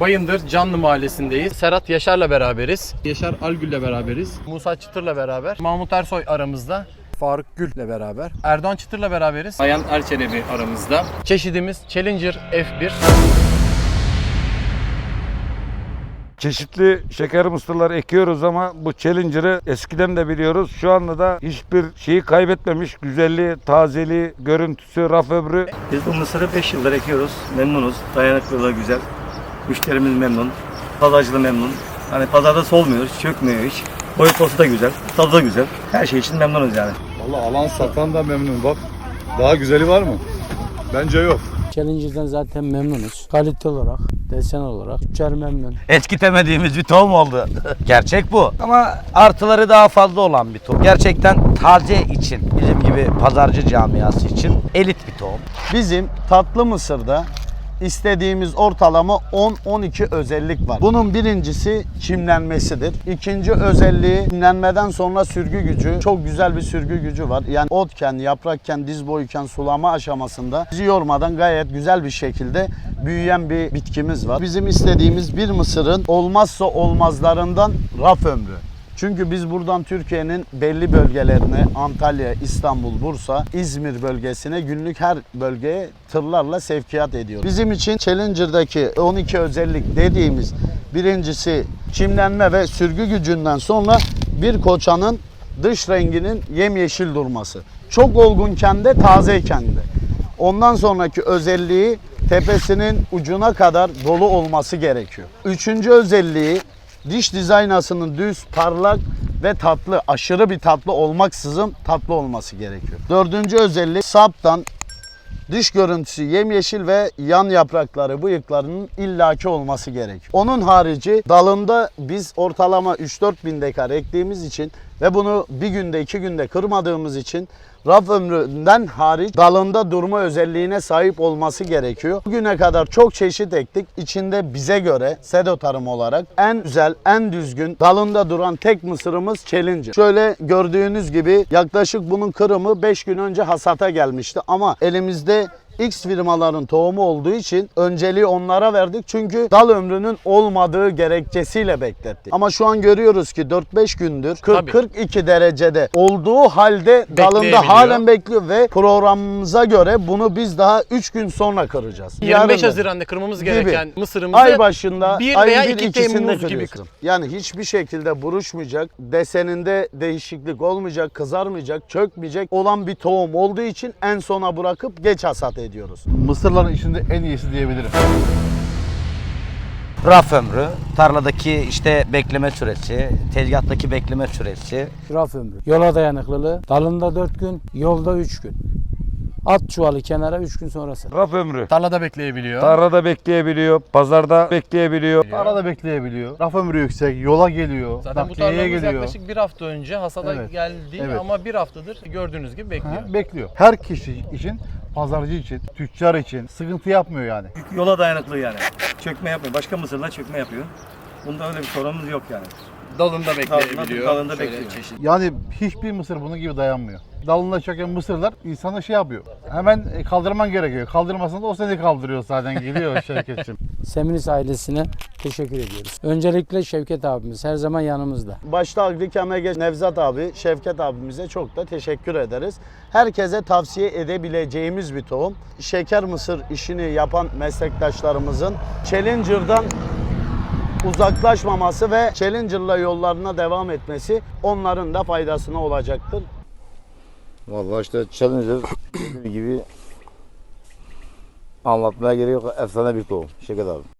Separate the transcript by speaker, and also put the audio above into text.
Speaker 1: Bayındır Canlı Mahallesi'ndeyiz. Serhat Yaşar'la beraberiz. Yaşar Algül'le beraberiz. Musa Çıtır'la beraber. Mahmut Ersoy aramızda. Faruk Gül'le beraber. Erdoğan Çıtır'la beraberiz. Ayhan Erçelebi aramızda. Çeşidimiz Challenger F1.
Speaker 2: Çeşitli şeker mısırları ekiyoruz ama bu Challenger'ı eskiden de biliyoruz. Şu anda da hiçbir şeyi kaybetmemiş. Güzelliği, tazeliği, görüntüsü, raf ömrü.
Speaker 3: Biz bu mısırı 5 yıldır ekiyoruz. Memnunuz. Dayanıklılığı güzel. Müşterimiz memnun. Pazarcılığı memnun. Hani pazarda solmuyor, hiç çökmüyor hiç. Boy postu da güzel, tadı da güzel. Her şey için memnunuz yani.
Speaker 4: Valla alan satan da memnun bak. Daha güzeli var mı? Bence yok.
Speaker 5: Challenger'dan zaten memnunuz. Kalite olarak, desen olarak. Tüccar memnun.
Speaker 6: etkitemediğimiz bir tohum oldu. Gerçek bu. Ama artıları daha fazla olan bir tohum. Gerçekten taze için, bizim gibi pazarcı camiası için elit bir tohum.
Speaker 7: Bizim tatlı mısırda istediğimiz ortalama 10-12 özellik var. Bunun birincisi çimlenmesidir. İkinci özelliği çimlenmeden sonra sürgü gücü. Çok güzel bir sürgü gücü var. Yani otken, yaprakken, diz boyuken sulama aşamasında bizi yormadan gayet güzel bir şekilde büyüyen bir bitkimiz var. Bizim istediğimiz bir mısırın olmazsa olmazlarından raf ömrü. Çünkü biz buradan Türkiye'nin belli bölgelerine Antalya, İstanbul, Bursa, İzmir bölgesine günlük her bölgeye tırlarla sevkiyat ediyoruz. Bizim için Challenger'daki 12 özellik dediğimiz birincisi çimlenme ve sürgü gücünden sonra bir koçanın dış renginin yemyeşil durması. Çok olgunken de tazeyken de. Ondan sonraki özelliği tepesinin ucuna kadar dolu olması gerekiyor. Üçüncü özelliği diş dizaynasının düz, parlak ve tatlı, aşırı bir tatlı olmaksızın tatlı olması gerekiyor. Dördüncü özelliği saptan dış görüntüsü yemyeşil ve yan yaprakları, bıyıklarının illaki olması gerekiyor. Onun harici dalında biz ortalama 3-4 bin dekar ektiğimiz için ve bunu bir günde iki günde kırmadığımız için raf ömründen hariç dalında durma özelliğine sahip olması gerekiyor. Bugüne kadar çok çeşit ektik. İçinde bize göre sedo tarım olarak en güzel, en düzgün dalında duran tek mısırımız Challenger. Şöyle gördüğünüz gibi yaklaşık bunun kırımı 5 gün önce hasata gelmişti ama elimizde X firmaların tohumu olduğu için önceliği onlara verdik. Çünkü dal ömrünün olmadığı gerekçesiyle beklettik. Ama şu an görüyoruz ki 4-5 gündür
Speaker 1: Tabii.
Speaker 7: 40-42 derecede olduğu halde dalında halen bekliyor ve programımıza göre bunu biz daha 3 gün sonra kıracağız.
Speaker 1: 25
Speaker 7: Yarın da.
Speaker 1: Haziran'da kırmamız
Speaker 7: Gibi.
Speaker 1: gereken mısırımızı
Speaker 7: Ay başında,
Speaker 1: bir
Speaker 7: ayın
Speaker 1: veya
Speaker 7: bir
Speaker 1: iki
Speaker 7: ikisinde
Speaker 1: Temmuz gibi
Speaker 7: kırıyorsun. Yani hiçbir şekilde buruşmayacak, deseninde değişiklik olmayacak, kızarmayacak, çökmeyecek olan bir tohum olduğu için en sona bırakıp geç hasat ediyoruz.
Speaker 4: Mısırların içinde en iyisi diyebilirim.
Speaker 6: Raf ömrü, tarladaki işte bekleme süresi, tezgahtaki bekleme süresi.
Speaker 5: Raf ömrü. Yola dayanıklılığı. Dalında 4 gün, yolda 3 gün. At çuvalı kenara 3 gün sonrası.
Speaker 2: Raf ömrü.
Speaker 1: tarlada bekleyebiliyor.
Speaker 2: Tarlada bekleyebiliyor, pazarda bekleyebiliyor.
Speaker 4: Arada bekleyebiliyor. Raf ömrü yüksek, yola geliyor,
Speaker 1: Zaten bu
Speaker 4: nakliyeye
Speaker 1: tarlamız
Speaker 4: geliyor.
Speaker 1: yaklaşık bir hafta önce hasada
Speaker 4: Evet.
Speaker 1: geldi
Speaker 4: Evet.
Speaker 1: ama bir haftadır gördüğünüz gibi bekliyor.
Speaker 4: Ha, bekliyor. Her kişi için, pazarcı için, tüccar için sıkıntı yapmıyor yani.
Speaker 3: Yola dayanıklı yani. Çökme yapmıyor. Başka mısırlar çökme yapıyor. Bunda öyle bir sorunumuz yok yani.
Speaker 1: Dalında bekleyebiliyor.
Speaker 3: dalında
Speaker 1: Şöyle
Speaker 3: bekliyor.
Speaker 1: çeşit.
Speaker 4: Yani hiçbir mısır bunun gibi dayanmıyor. Dalında çöken mısırlar insana şey yapıyor. Hemen e, kaldırman gerekiyor. Kaldırmasında o seni kaldırıyor zaten geliyor Şevket'ciğim.
Speaker 5: Seminis ailesine teşekkür ediyoruz. Öncelikle Şevket abimiz her zaman yanımızda.
Speaker 7: Başta Agri Kemege Nevzat abi, Şevket abimize çok da teşekkür ederiz. Herkese tavsiye edebileceğimiz bir tohum. Şeker mısır işini yapan meslektaşlarımızın Challenger'dan uzaklaşmaması ve Challenger'la yollarına devam etmesi onların da faydasına olacaktır.
Speaker 8: Vallahi işte Challenger gibi anlatmaya gerek yok. Efsane bir tohum. Şeker abi.